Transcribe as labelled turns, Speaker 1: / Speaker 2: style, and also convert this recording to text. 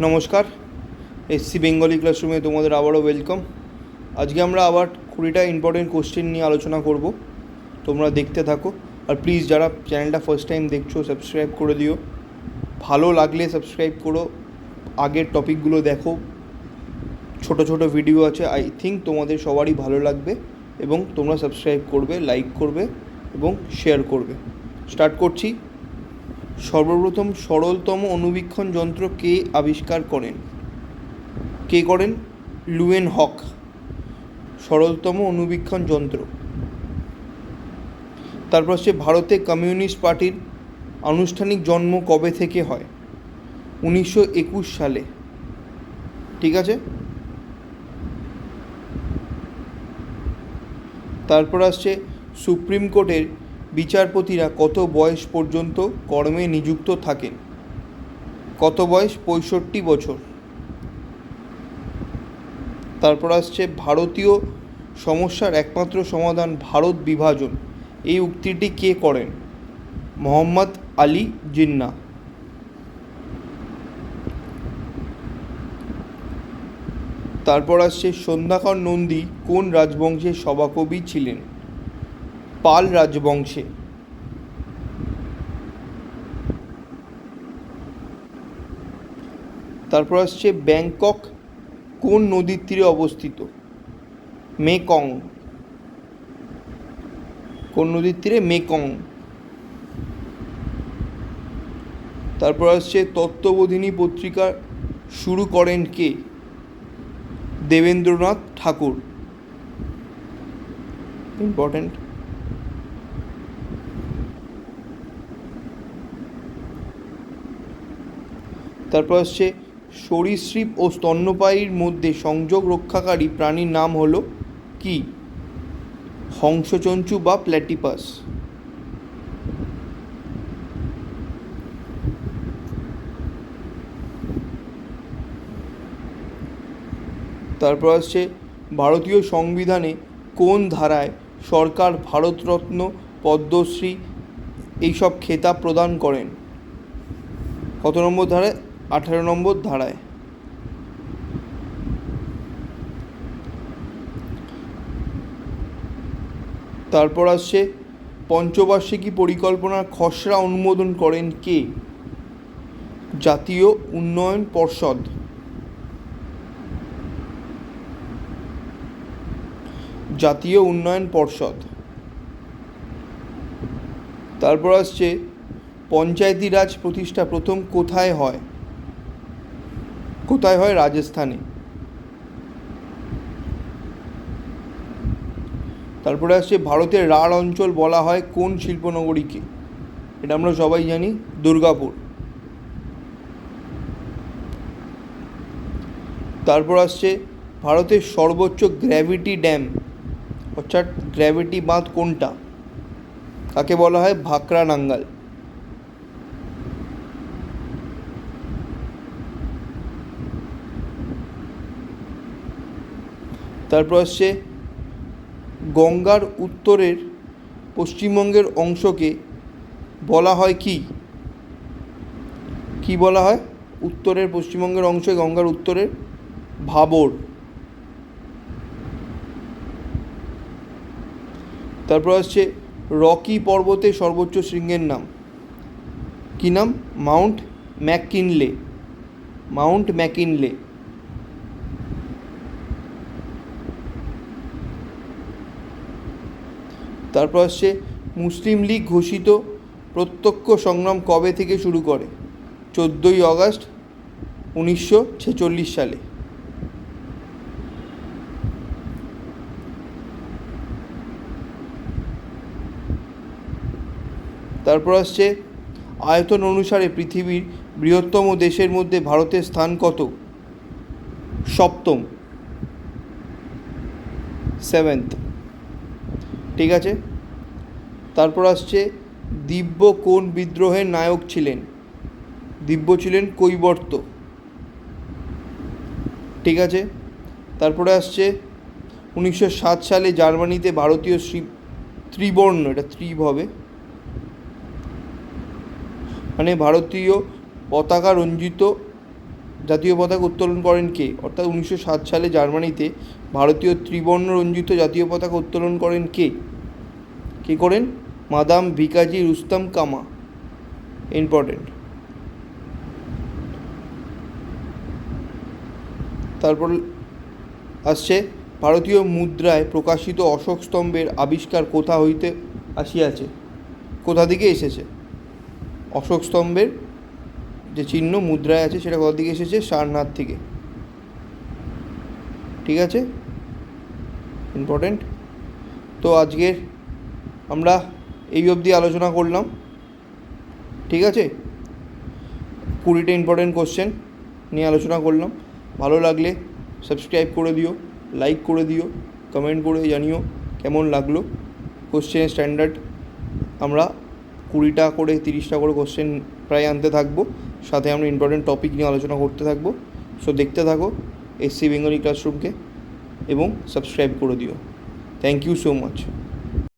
Speaker 1: নমস্কার, SC Bengali ক্লাসরুমে তোমাদের আবারও ওয়েলকাম। আজকে আমরা আবার কুড়িটা ইম্পর্টেন্ট কোশ্চেন নিয়ে আলোচনা করব। তোমরা দেখতে থাকো। আর প্লিজ যারা চ্যানেলটা ফার্স্ট টাইম দেখছ সাবস্ক্রাইব করে দিও। ভালো লাগলে সাবস্ক্রাইব করো। আগের টপিকগুলো দেখো। ছোট ছোট ভিডিও আছে। আই থিঙ্ক তোমাদের সবারই ভালো লাগবে এবং তোমরা সাবস্ক্রাইব করবে লাইক করবে এবং শেয়ার করবে। স্টার্ট করছি। সর্বপ্রথম সরলতম অনুবীক্ষণ যন্ত্র কে আবিষ্কার করেন? কে করেন? লুয়েন হক। সরলতম অনুবীক্ষণ যন্ত্র। তারপর হচ্ছে ভারতে কমিউনিস্ট পার্টির আনুষ্ঠানিক জন্ম কবে থেকে হয়? উনিশশো একুশ সালে। ঠিক আছে? তারপর আসছে সুপ্রিম কোর্টের বিচারপতিরা কত বয়স পর্যন্ত কর্মে নিযুক্ত থাকেন? কত বয়স? পঁয়ষট্টি বছর। তারপর আসছে ভারতীয় সমস্যার একমাত্র সমাধান ভারত বিভাজন। এই উক্তিটি কে করেন? মোহাম্মদ আলী জিন্না। তারপর আসছে সন্ধ্যাকর নন্দী, কোন রাজবংশের সভাকবি ছিলেন? পাল রাজবংশে। তারপর আসছে ব্যাংকক, কোন নদীর তীরে অবস্থিত? মেকং। কোন নদীর তীরে? মেকং। তারপর আসছে তত্ত্ববোধিনী পত্রিকা, শুরু করেন কে? দেবেন্দ্রনাথ ঠাকুর। ইম্পর্ট্যান্ট তারপর আসছে সরীসৃপ ও স্তন্যপায়ীর মধ্যে সংযোগ রক্ষাকারী প্রাণীর নাম হলো কি? হংসচঞ্চু বা প্ল্যাটিপাস। তারপর আসছে ভারতীয় সংবিধানে কোন ধারায় সরকার ভারতরত্ন, পদ্মশ্রী এইসব খেতাব প্রদান করেন? কত নম্বর ধারায়? আঠারো নম্বর ধারায়। তারপর আসছে, পঞ্চবার্ষিকী পরিকল্পনার খসড়া অনুমোদন করেন কে? জাতীয় উন্নয়ন পর্ষদ। জাতীয় উন্নয়ন পর্ষদ। তারপর আসছে পঞ্চায়েতি রাজ প্রতিষ্ঠা প্রথম কোথায় হয়? কোথায় হয় রাজস্থানে? তারপরে আসছে ভারতের রাঢ় অঞ্চল বলা হয় কোন শিল্পনগরীকে? এটা আমরা সবাই জানি, দুর্গাপুর। তারপর আসছে ভারতের সর্বোচ্চ গ্র্যাভিটি ড্যাম। অর্থাৎ গ্র্যাভিটি বাঁধ কোনটা? তাকে বলা হয়? ভাকরা নাঙ্গাল তারপর আসছে গঙ্গার উত্তরের পশ্চিমবঙ্গের অংশকে বলা হয় কি? কি বলা হয়? উত্তরের পশ্চিমবঙ্গের অংশে গঙ্গার উত্তরের ভাবর। তারপর আসছে রকি পর্বতের সর্বোচ্চ শৃঙ্গের নাম। কি নাম? Mount McKinley Mount McKinley. তারপর আসছে মুসলিম লীগ ঘোষিত প্রত্যক্ষ সংগ্রাম কবে থেকে শুরু করে? চোদ্দোই আগস্ট উনিশশো ছেচল্লিশ সালে। তারপর আসছে আয়তন অনুসারে পৃথিবীর বৃহত্তম দেশের মধ্যে ভারতের স্থান কত? সপ্তম। সেভেন্থ। ঠিক আছে? তারপর আসছে, দিব্য কোন বিদ্রোহের নায়ক ছিলেন? দিব্য ছিলেন কৈবর্ত। ঠিক আছে? তারপরে আসছে, উনিশশো সাত সালে জার্মানিতে ভারতীয় শ্রী, ত্রিবর্ণ, এটা ত্রিভ হবে। মানে ভারতীয় পতাকা রঞ্জিত জাতীয় পতাকা উত্তোলন করেন কে? অর্থাৎ উনিশশো সাত সালে জার্মানিতে ভারতীয় ত্রিবর্ণ রঞ্জিত জাতীয় পতাকা উত্তোলন করেন কে? কে করেন? মাদাম ভিকাজি রুস্তম কামা। ইম্পর্টেন্ট। তারপর আসছে, ভারতীয় মুদ্রায় প্রকাশিত অশোক স্তম্ভের আবিষ্কার কোথা হইতে আসিয়াছে? কোথা থেকে এসেছে? অশোক স্তম্ভের যে চিহ্ন মুদ্রায় আছে, সেটা কোথা থেকে এসেছে? সারনাথ থেকে। ঠিক আছে? ইম্পর্টেন্ট। তো আজকের আমরা এই অবধি আলোচনা করলাম। ঠিক আছে? কুড়িটা ইম্পর্টেন্ট কোশ্চেন নিয়ে আলোচনা করলাম। ভালো লাগলে সাবস্ক্রাইব করে দিও লাইক করে দিও কমেন্ট করে জানিও কেমন লাগল কোশ্চেন স্ট্যান্ডার্ড আমরা কুড়িটা করে, তিরিশটা করে কোশ্চেন প্রায় আনতে থাকব। সাথে আমরা ইম্পর্টেন্ট টপিক নিয়ে আলোচনা করতে থাকব। সো দেখতে থাকো এসসি বেঙ্গলি ক্লাসরুমকে এবং সাবস্ক্রাইব করে দিও। Thank you so much